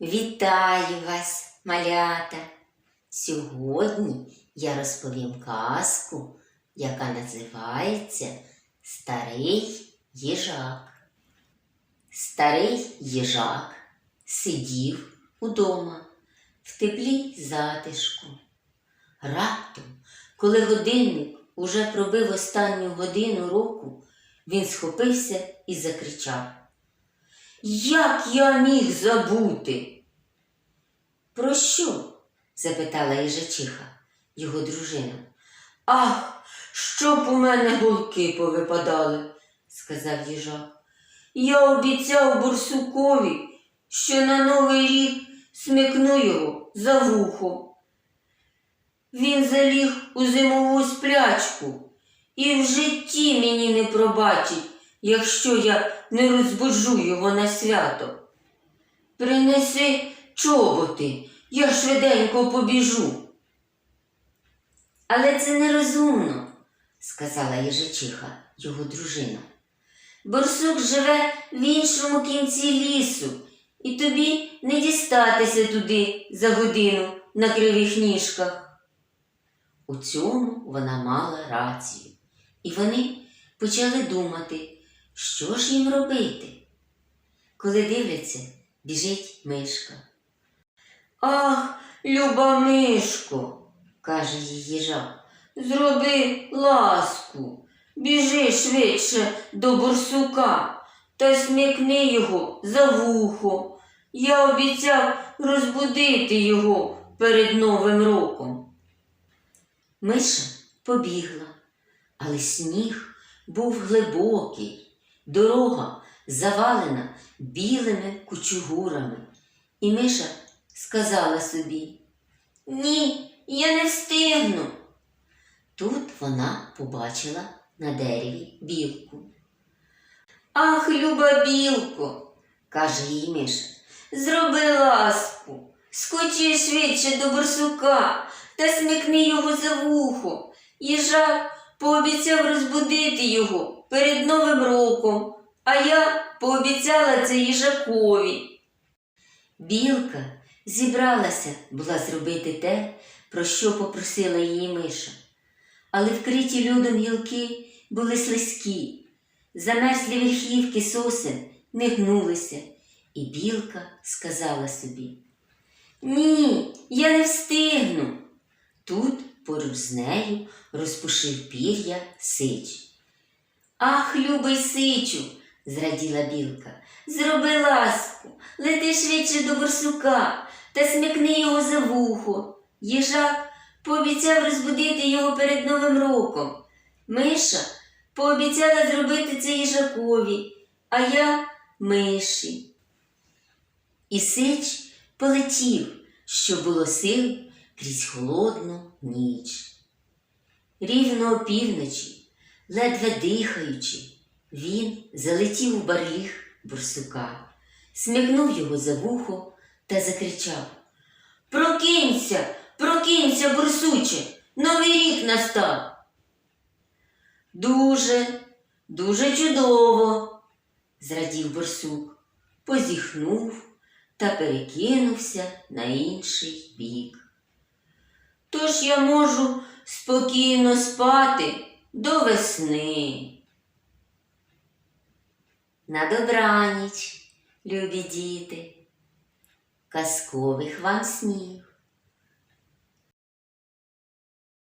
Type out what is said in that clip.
Вітаю вас, малята! Сьогодні я розповім казку, яка називається Старий їжак. Старий їжак сидів удома в теплій затишку. Раптом, коли годинник уже пробив останню годину року, він схопився і закричав. Як я міг забути? Про що? запитала їжачиха, його дружина. Ах, щоб у мене голки повипадали, сказав їжак. Я обіцяв бурсукові, що на новий рік смикну його за вухо. Він заліг у зимову сплячку і в житті мені не пробачить, якщо я не розбуджу його на свято. Принеси чоботи, я швиденько побіжу. Але це нерозумно, сказала їжачиха, його дружина. Борсук живе в іншому кінці лісу, і тобі не дістатися туди за годину на кривих ніжках. У цьому вона мала рацію, і вони почали думати, що ж їм робити. Коли дивляться, біжить мишка. Ах, люба мишко, каже їй їжак, зроби ласку, біжи швидше до борсука та смикни його за вухо. Я обіцяв розбудити його перед Новим роком. Миша побігла, але сніг був глибокий, дорога завалена білими кучугурами. І Миша сказала собі: Ні, я не встигну. Тут вона побачила на дереві білку. Ах, люба білко, каже їй Миша, зроби ласку, скочи швидше до борсука та смикни його за вухо. Їжак пообіцяв розбудити його перед Новим роком, а я пообіцяла це їжакові. Білка зібралася була зробити те, про що попросила її миша, але вкриті льодом гілки були слизькі, замерзлі верхівки сосен не гнулися, і білка сказала собі: Ні, я не встигну. Тут поруч з нею розпушив пір'я сич. Ах, любий сичу, зраділа білка, зроби ласку, лети швидше до борсука та смикни його за вухо. Їжак пообіцяв розбудити його перед Новим роком. Миша пообіцяла зробити це їжакові, а я миші. І сич полетів, що було сил крізь холодну ніч. Рівно опівночі, ледве дихаючи, він залетів у барліг бурсука, смикнув його за вухо та закричав. Прокинься, прокинься, бурсуче, новий рік настав. Дуже, дуже чудово, зрадів борсук, позіхнув та перекинувся на інший бік. Тож я можу спокійно спати до весни. На добраніч, любі діти, казкових вам снів.